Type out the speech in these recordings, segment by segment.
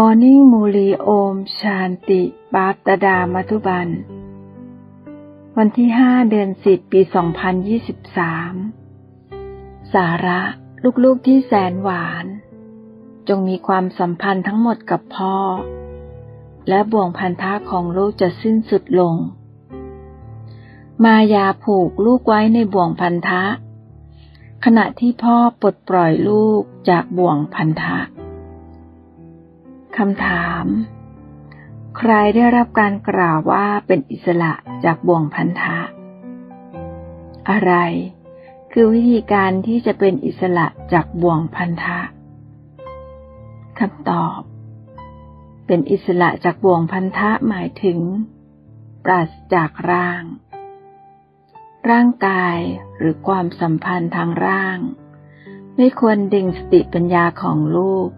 มอร์นิ่งมูลีโอม ชานติบาตดามัทุบัน วันที่ห้าเดือนสิบปีสองพันยี่สิบสามสาระลูกๆที่แสนหวาน จงมีความสัมพันธ์ทั้งหมดกับพ่อ และบ่วงพันธะของลูกจะสิ้นสุดลง มายาผูกลูกไว้ในบ่วงพันธะ ขณะที่พ่อปลดปล่อยลูกจากบ่วงพันธะ คำถาม ใครได้รับการกล่าวว่าเป็นอิสระจากบ่วงพันธะ อะไร คือวิธีการที่จะเป็นอิสระจากบ่วงพันธะคำตอบ เป็นอิสระจากบ่วงพันธะหมายถึง ปราศจากร่าง ร่างกายหรือความสัมพันธ์ทางร่าง ไม่ควรดึงสติปัญญาของลูก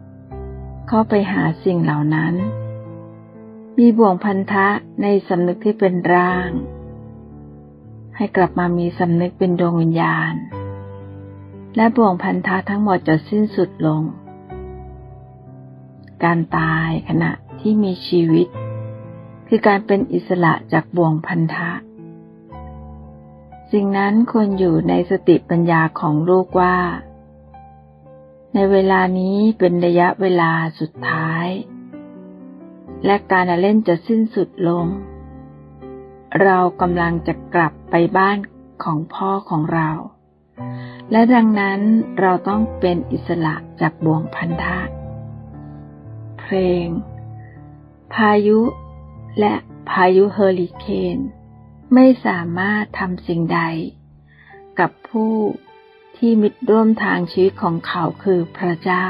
เข้าไปหาสิ่งเหล่านั้น มีบ่วงพันธะในสำนึกที่เป็นร่าง ให้กลับมามีสำนึกเป็นดวงวิญญาณ และบ่วงพันธะทั้งหมดจะสิ้นสุดลง การตายขณะที่มีชีวิต คือการเป็นอิสระจากบ่วงพันธะสิ่งนั้นควรอยู่ในสติปัญญาของลูกว่า ในเวลานี้เป็นระยะเวลาสุดท้าย และการเล่นจะสิ้นสุดลง เรากำลังจะกลับไปบ้านของพ่อของเรา และดังนั้นเราต้องเป็นอิสระจากบ่วงพันธะ เพลง พายุและพายุเฮอริเคน ไม่สามารถทำสิ่งใด กับผู้ ที่มิตรร่วมทางชีวิตของเขาคือพระเจ้า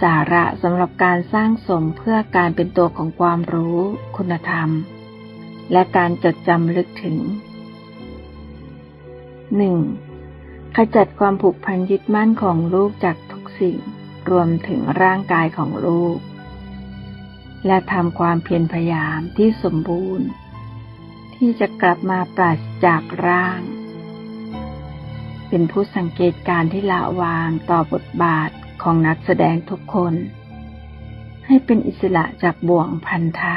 สาระสำหรับการสร้างสมเพื่อการเป็นตัวของความรู้คุณธรรม และการจดจำลึกถึง 1. ขจัดความผูกพันยึดมั่นของลูกจากทุกสิ่งรวมถึงร่างกายของลูก และทำความเพียรพยายามที่สมบูรณ์ ที่จะกลับมาปราศจากร่าง เป็นผู้สังเกตการที่ละวางต่อบทบาทของนักแสดงทุกคน ให้เป็นอิสระจากบ่วงพันธะ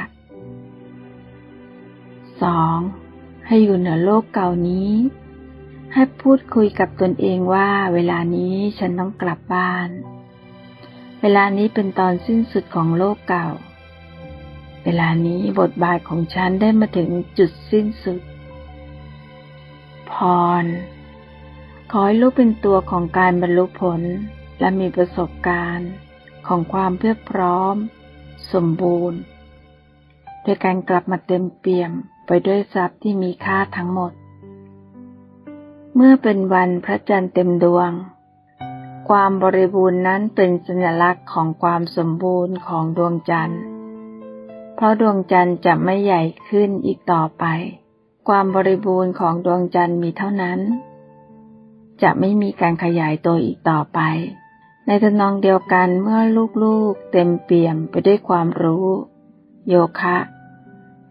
2. ให้อยู่เหนือโลกเก่านี้ ให้พูดคุยกับตนเองว่าเวลานี้ฉันต้องกลับบ้าน เวลานี้เป็นตอนสิ้นสุดของโลกเก่า เวลานี้บทบาทของฉันได้มาถึงจุดสิ้นสุด พร ขอให้ลูกเป็นตัวของการบรรลุผล และมีประสบการณ์ของความเพียบพร้อม สมบูรณ์โดยการกลับมาเต็มเปี่ยมไปด้วยทรัพย์ที่มีค่าทั้งหมด เมื่อเป็นวันพระจันทร์เต็มดวง ความบริบูรณ์นั้นเป็นสัญลักษณ์ของความสมบูรณ์ของดวงจันทร์ เพราะดวงจันทร์จะไม่ใหญ่ขึ้นอีกต่อไป ความบริบูรณ์ของดวงจันทร์มีเท่านั้น จะไม่มีการขยายตัวอีกต่อไป ในทนองเดียวกันเมื่อลูกๆเต็มเปี่ยมไปด้วยความรู้ โยคะ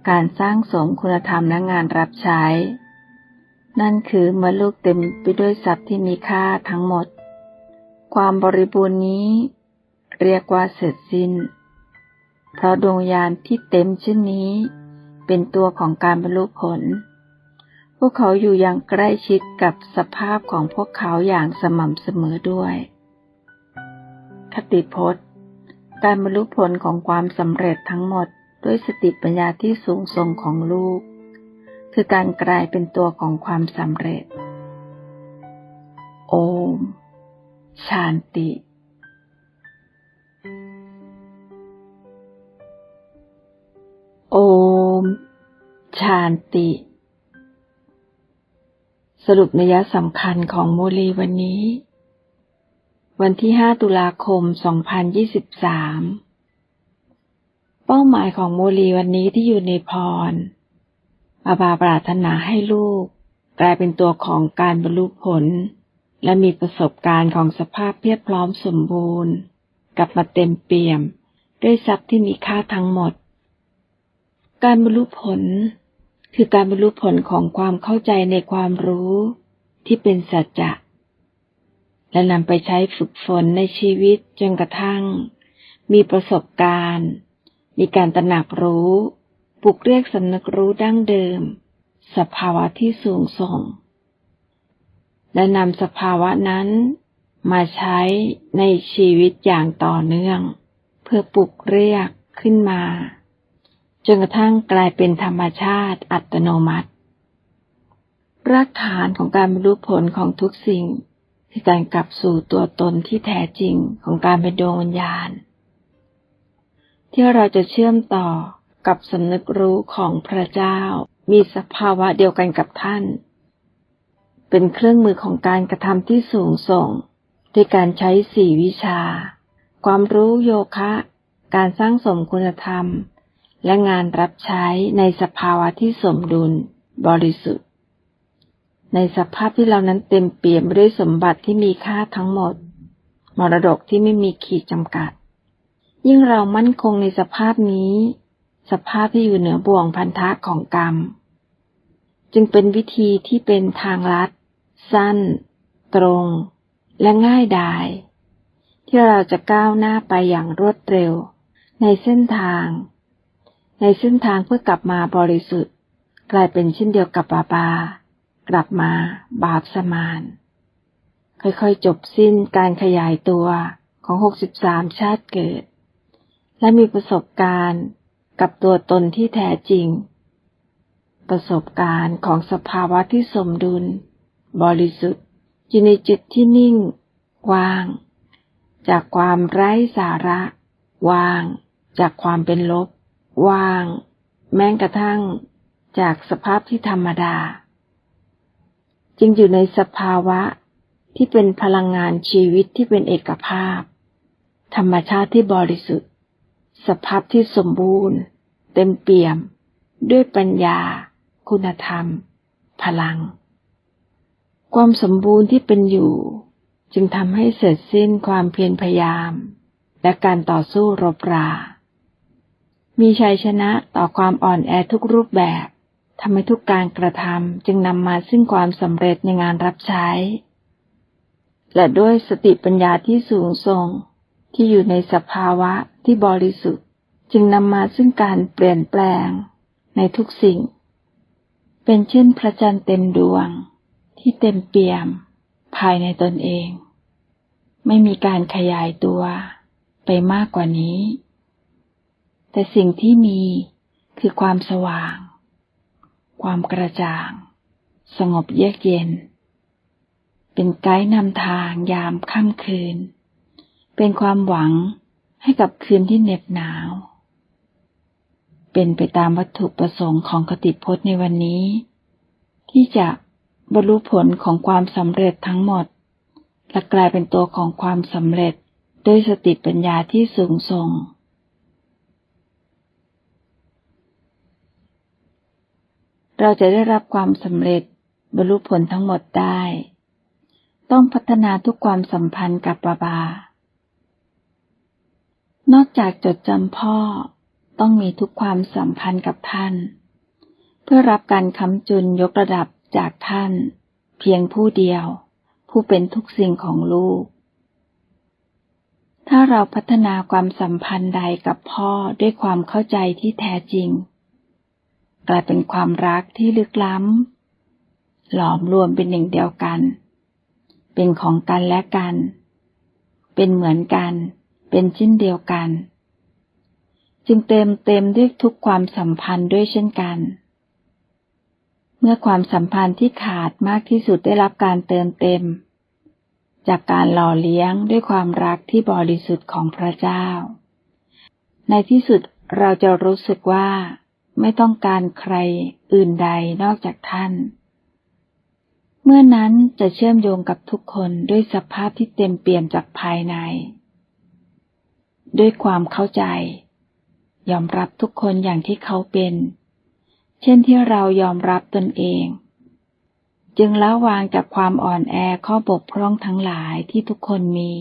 การสร้างสมคุณธรรมและงานรับใช้ นั่นคือเมื่อลูกเต็มไปด้วยทรัพย์ที่มีค่าทั้งหมด ความบริบูรณ์นี้ เรียกว่าเสร็จสิ้น เพราะดวงญาณที่เต็มเช่นนี้ เป็นตัวของการบรรลุผล พวกเขาอยู่อย่างใกล้ชิดกับสภาพของพวกเขาอย่างสม่ำเสมอด้วย คติพจน์ การบรรลุผลของความสำเร็จทั้งหมดด้วยสติปัญญาที่สูงส่งของลูก คือการกลายเป็นตัวของความสำเร็จ โอม ชานติโอม ชานติ สรุปนัยสำคัญของโมลีวันนี้ วันที่ 5 ตุลาคม 2023 เป้าหมายของโมลีวันนี้ที่อยู่ในพร อาบาปรารถนาให้ลูก กลายเป็นตัวของการบรรลุผล และมีประสบการณ์ของสภาพเพียบพร้อมสมบูรณ์ กลับมาเต็มเปี่ยม ด้วยทรัพย์ที่มีค่าทั้งหมด การบรรลุผล คือการบรรลุผลของความเข้าใจในความรู้ที่เป็นสัจจะ และนำไปใช้ฝึกฝนในชีวิตจนกระทั่ง มีประสบการณ์ มีการตระหนักรู้ปลุกเรียกสำนึกรู้ดั้งเดิม สภาวะที่สูงส่ง และนำสภาวะนั้นมาใช้ในชีวิตอย่างต่อเนื่อง เพื่อปลุกเรียกขึ้นมา จนกระทั่งกลายเป็นธรรมชาติอัตโนมัติรากฐานของการบรรลุผลของทุกสิ่ง คือการกลับสู่ตัวตนที่แท้จริงของการเป็นดวงวิญญาณ ที่เราจะเชื่อมต่อกับสำนึกรู้ของพระเจ้า มีสภาวะเดียวกันกับท่าน เป็นเครื่องมือของการกระทำที่สูงส่งด้วยการใช้สี่วิชา ความรู้โยคะ การสร้างสมคุณธรรม และงานรับใช้ในสภาวะที่สมดุลบริสุทธิ์ ในสภาพที่เรานั้นเต็มเปี่ยมด้วยสมบัติที่มีค่าทั้งหมด มรดกที่ไม่มีขีดจำกัด ยิ่งเรามั่นคงในสภาพนี้ สภาพที่อยู่เหนือบ่วงพันธะของกรรม จึงเป็นวิธีที่เป็นทางลัด สั้น ตรง และง่ายดายที่เราจะก้าวหน้าไปอย่างรวดเร็ว ในเส้นทาง ในเส้นทางเพื่อกลับมาบริสุทธิ์ กลายเป็นเช่นเดียวกับบาบา กลับมาบาปสมาน ค่อยๆจบสิ้นการขยายตัวของหกสิบสามชาติเกิด และมีประสบการณ์กับตัวตนที่แท้จริง ประสบการณ์ของสภาวะที่สมดุล บริสุทธิ์อยู่ในจุดที่นิ่ง ว่าง จากความไร้สาระ ว่าง จากความเป็นลบ วาง แม้กระทั่งจากสภาพที่ธรรมดา จึงอยู่ในสภาวะที่เป็นพลังงานชีวิตที่เป็นเอกภาพ ธรรมชาติที่บริสุทธิ์ สภาพที่สมบูรณ์ เต็มเปี่ยม ด้วยปัญญา คุณธรรม พลัง ความสมบูรณ์ที่เป็นอยู่ จึงทำให้เสร็จสิ้นความเพียรพยายาม และการต่อสู้รบรา มีชัยชนะต่อความอ่อนแอทุกรูปแบบทำให้ทุกการกระทำจึงนำมาซึ่งความสำเร็จในงานรับใช้ และด้วยสติปัญญาที่สูงส่งที่อยู่ในสภาวะที่บริสุทธิ์ จึงนำมาซึ่งการเปลี่ยนแปลงในทุกสิ่ง เป็นเช่นพระจันทร์เต็มดวง ที่เต็มเปี่ยม ภายในตนเอง ไม่มีการขยายตัวไปมากกว่านี้ แต่สิ่งที่มีคือความสว่าง ความกระจ่าง สงบเยือกเย็น เป็นไกด์นำทางยามค่ำคืน เป็นความหวังให้กับคืนที่เหน็บหนาว เป็นไปตามวัตถุประสงค์ของกติพจน์ในวันนี้ ที่จะบรรลุผลของความสำเร็จทั้งหมด และกลายเป็นตัวของความสำเร็จด้วยสติปัญญาที่สูงส่ง เราจะได้รับความสำเร็จบรรลุผลทั้งหมดได้ ต้องพัฒนาทุกความสัมพันธ์กับบาบา นอกจากจดจำพ่อต้องมีทุกความสัมพันธ์กับท่าน เพื่อรับการคำจุนยกระดับจากท่าน เพียงผู้เดียว ผู้เป็นทุกสิ่งของลูก ถ้าเราพัฒนาความสัมพันธ์ใดกับพ่อด้วยความเข้าใจที่แท้จริง กลายเป็นความรักที่ลึกล้ำ หลอมรวมเป็นหนึ่งเดียวกัน เป็นของกันและกัน เป็นเหมือนกัน เป็นชิ้นเดียวกัน จึงเต็มเต็มด้วยทุกความสัมพันธ์ด้วยเช่นกัน เมื่อความสัมพันธ์ที่ขาดมากที่สุดได้รับการเติมเต็ม จากการหล่อเลี้ยงด้วยความรักที่บริสุทธิ์ของพระเจ้า ในที่สุดเราจะรู้สึกว่า ไม่ต้องการใครอื่นใดนอกจากท่าน เมื่อนั้นจะเชื่อมโยงกับทุกคนด้วยสภาพที่เต็มเปี่ยมจากภายใน ด้วยความเข้าใจ ยอมรับทุกคนอย่างที่เขาเป็น เช่นที่เรายอมรับตนเอง จึงละวางจากความอ่อนแอข้อบกพร่องทั้งหลายที่ทุกคนมี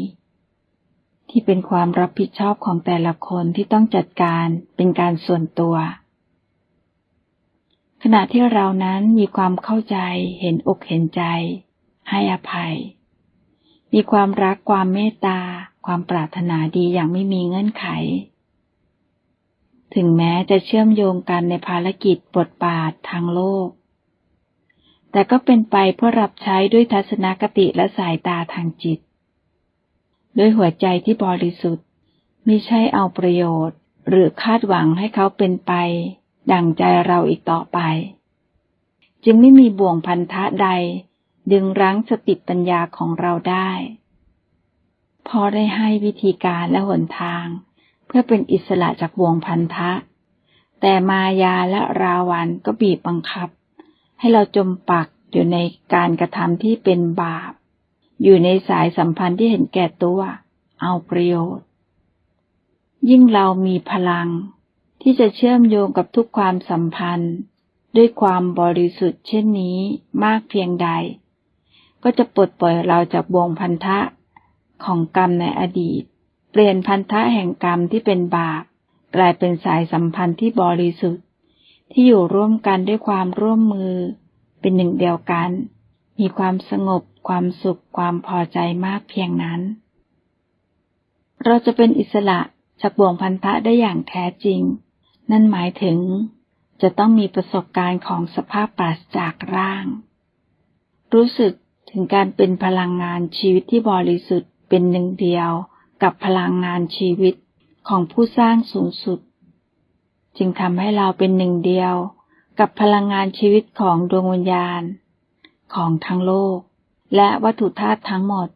ที่เป็นความรับผิดชอบของแต่ละคนที่ต้องจัดการเป็นการส่วนตัว ขณะที่เรานั้นมีความเข้าใจเห็นอกเห็นใจ ให้อภัย มีความรักความเมตตา ความปรารถนาดีอย่างไม่มีเงื่อนไข ถึงแม้จะเชื่อมโยงกันในภารกิจบทบาททางโลก แต่ก็เป็นไปเพื่อรับใช้ด้วยทัศนคติและสายตาทางจิต ด้วยหัวใจที่บริสุทธิ์ไม่ใช่เอาประโยชน์ หรือคาดหวังให้เขาเป็นไป ดั่งใจเราอีกต่อไป จึงไม่มีบ่วงพันธะใด ดึงรั้งสติปัญญาของเราได้ พอได้ให้วิธีการและหนทาง เพื่อเป็นอิสระจากบ่วงพันธะ แต่มายาและราวันก็บีบบังคับ ให้เราจมปักอยู่ในการกระทำที่เป็นบาป อยู่ในสายสัมพันธ์ที่เห็นแก่ตัว เอาประโยชน์ ยิ่งเรามีพลัง ที่จะเชื่อมโยงกับทุกความสัมพันธ์ ด้วยความบริสุทธิ์เช่นนี้มากเพียงใด ก็จะปลดปล่อยเราจากวงพันธะของกรรมในอดีต เปลี่ยนพันธะแห่งกรรมที่เป็นบาปกลายเป็นสายสัมพันธ์ที่บริสุทธิ์ ที่อยู่ร่วมกันด้วยความร่วมมือ เป็นหนึ่งเดียวกัน มีความสงบ ความสุข ความพอใจมากเพียงนั้น เราจะเป็นอิสระจากบ่วงพันธะได้อย่างแท้จริง นั่นหมายถึงจะต้องมีประสบการณ์ของสภาพปราศจากร่าง รู้สึกถึงการเป็นพลังงานชีวิตที่บริสุทธิ์เป็นหนึ่งเดียวกับพลังงานชีวิตของผู้สร้างสูงสุด จึงทำให้เราเป็นหนึ่งเดียวกับพลังงานชีวิตของดวงวิญญาณ ของทั้งโลก และวัตถุธาตุทั้งหมด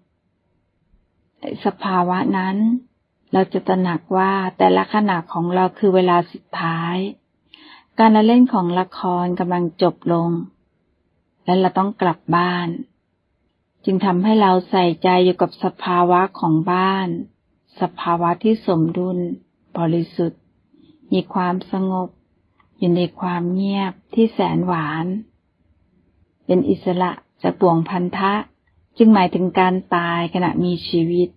สภาวะนั้น เราจะตระหนักว่าแต่ละขณะของเราคือเวลาสุดท้าย การละเล่นของละครกำลังจบลง และเราต้องกลับบ้าน จึงทำให้เราใส่ใจอยู่กับสภาวะของบ้าน สภาวะที่สมดุล บริสุทธิ์ มีความสงบ อยู่ในความเงียบที่แสนหวาน เป็นอิสระจากบ่วงพันธะ จึงหมายถึงการตายขณะมีชีวิต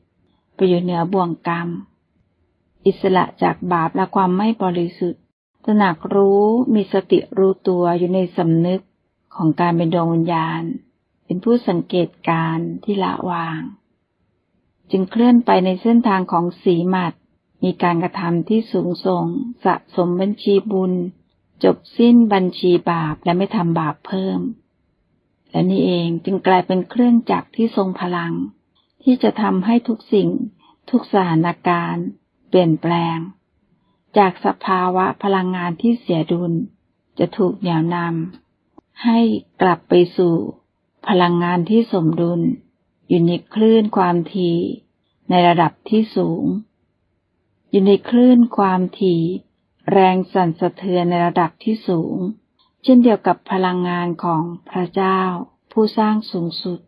อยู่เหนือบ่วงกรรม อิสระจากบาปและความไม่บริสุทธิ์ ตระหนักรู้มีสติรู้ตัวอยู่ในสำนึกของการเป็นดวงวิญญาณ เป็นผู้สังเกตการที่ละวาง จึงเคลื่อนไปในเส้นทางของสีหมัด มีการกระทำที่สูงส่ง สะสมบัญชีบุญ จบสิ้นบัญชีบาปและไม่ทำบาปเพิ่ม และนี่เองจึงกลายเป็นเครื่องจักรที่ทรงพลัง ที่จะทำให้ทุกสิ่ง ทุกสถานการณ์ เปลี่ยนแปลง จากสภาวะพลังงานที่เสียดุล จะถูกเหนี่ยวนำให้กลับไปสู่ พลังงานที่สมดุล อยู่ในคลื่นความถี่ในระดับที่สูง อยู่ในคลื่นความถี่ แรงสั่นสะเทือนในระดับที่สูง เช่นเดียวกับพลังงานของพระเจ้าผู้สร้างสูงสุด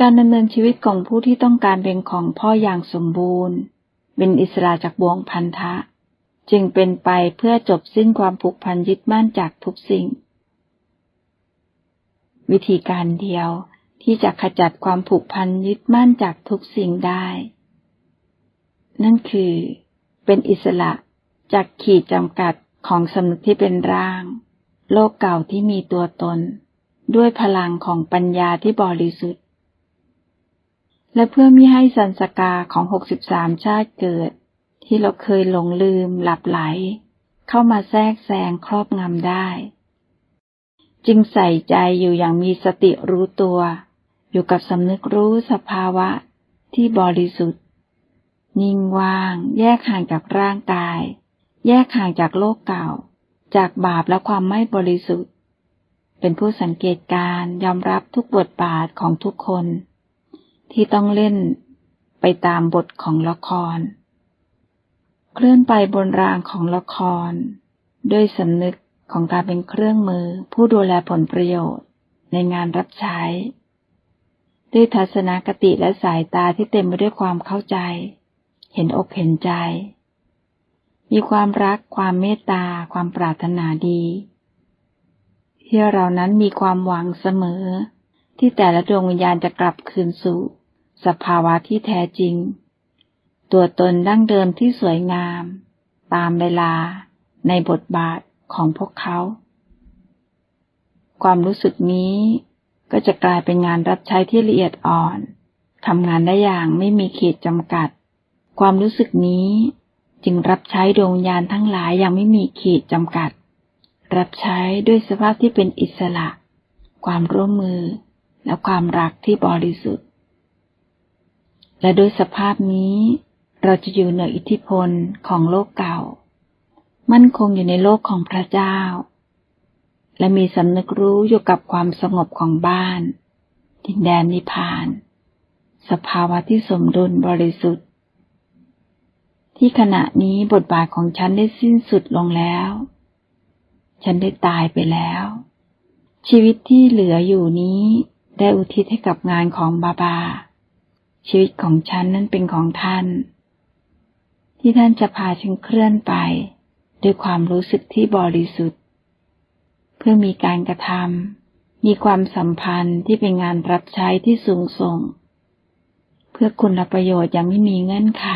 การดำเนินชีวิตของผู้ที่ต้องการเป็นของพ่ออย่างสมบูรณ์ เป็นอิสระจากบ่วงพันธะ จึงเป็นไปเพื่อจบสิ้นความผูกพันยึดมั่นจากทุกสิ่ง วิธีการเดียวที่จะขจัดความผูกพันยึดมั่นจากทุกสิ่งได้ นั่นคือ เป็นอิสระจากขีดจำกัดของสำนึกที่เป็นร่าง โลกเก่าที่มีตัวตน ด้วยพลังของปัญญาที่บริสุทธิ์ และเพื่อมิให้สันสกาของหกสิบสามชาติเกิด ที่เราเคยหลงลืมหลับไหล เข้ามาแทรกแซงครอบงำได้ จึงใส่ใจอยู่อย่างมีสติรู้ตัว อยู่กับสำนึกรู้สภาวะที่บริสุทธิ์ นิ่งว่าง แยกห่างจากร่างกาย แยกห่างจากโลกเก่า จากบาปและความไม่บริสุทธิ์ เป็นผู้สังเกตการยอมรับทุกบทบาทของทุกคน ที่ต้องเล่นไปตามบทของละคร เคลื่อนไปบนรางของละคร ด้วยสำนึกของการเป็นเครื่องมือผู้ดูแลผลประโยชน์ในงานรับใช้ ด้วยทัศนคติและสายตาที่เต็มไปด้วยความเข้าใจ เห็นอกเห็นใจ มีความรักความเมตตา ความปรารถนาดีที่เรานั้นมีความหวังเสมอ ที่แต่ละดวงวิญญาณจะกลับคืนสู่ สภาวะที่แท้จริง ตัวตนดั้งเดิมที่สวยงาม ตามเวลาในบทบาทของพวกเขา ความรู้สึกนี้ก็จะกลายเป็นงานรับใช้ที่ละเอียดอ่อนทำงานได้อย่างไม่มีขีดจำกัด ความรู้สึกนี้จึงรับใช้ดวงวิญญาณทั้งหลายอย่างไม่มีขีดจำกัด รับใช้ด้วยสภาพที่เป็นอิสระ ความร่วมมือและความรักที่บริสุทธิ์ และโดยสภาพนี้ เราจะอยู่เหนืออิทธิพลของโลกเก่า มั่นคงอยู่ในโลกของพระเจ้า และมีสำนึกรู้อยู่กับความสงบของบ้านดินแดนนิพพาน สภาวะที่สมดุลบริสุทธิ์ ที่ขณะนี้บทบาทของฉันได้สิ้นสุดลงแล้ว ฉันได้ตายไปแล้ว ชีวิตที่เหลืออยู่นี้ได้อุทิศให้กับงานของบาบา ชีวิตของฉันนั้นเป็นของท่าน ที่ท่านจะพาฉันเคลื่อนไป ด้วยความรู้สึกที่บริสุทธิ์ เพื่อมีการกระทำมีความสัมพันธ์ที่เป็นงานรับใช้ที่สูงส่ง เพื่อคุณประโยชน์อย่างไม่มีเงื่อนไข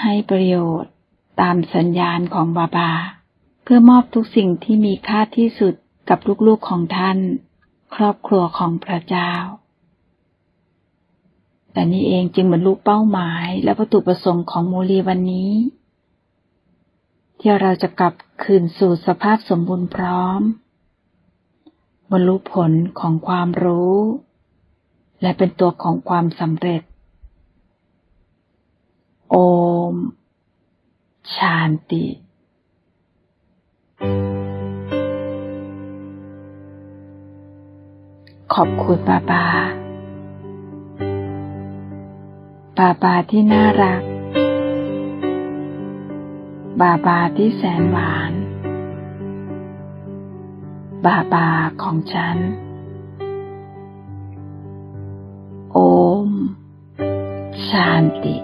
ให้ประโยชน์ตามสัญญาณของบาบา เพื่อมอบทุกสิ่งที่มีค่าที่สุดกับลูกๆของท่าน ครอบครัวของพระเจ้า แต่นี่เองจึงบรรลุเป้าหมายและวัตถุประสงค์ของโมลีวันนี้ ที่เราจะกลับคืนสู่สภาพสมบูรณ์พร้อม บรรลุผลของความรู้ และเป็นตัวของความสำเร็จ โอม ชานติ ขอบคุณบาบา บาบาที่น่ารัก บาบาที่แสนหวาน บาบาของฉัน โอม ชานติ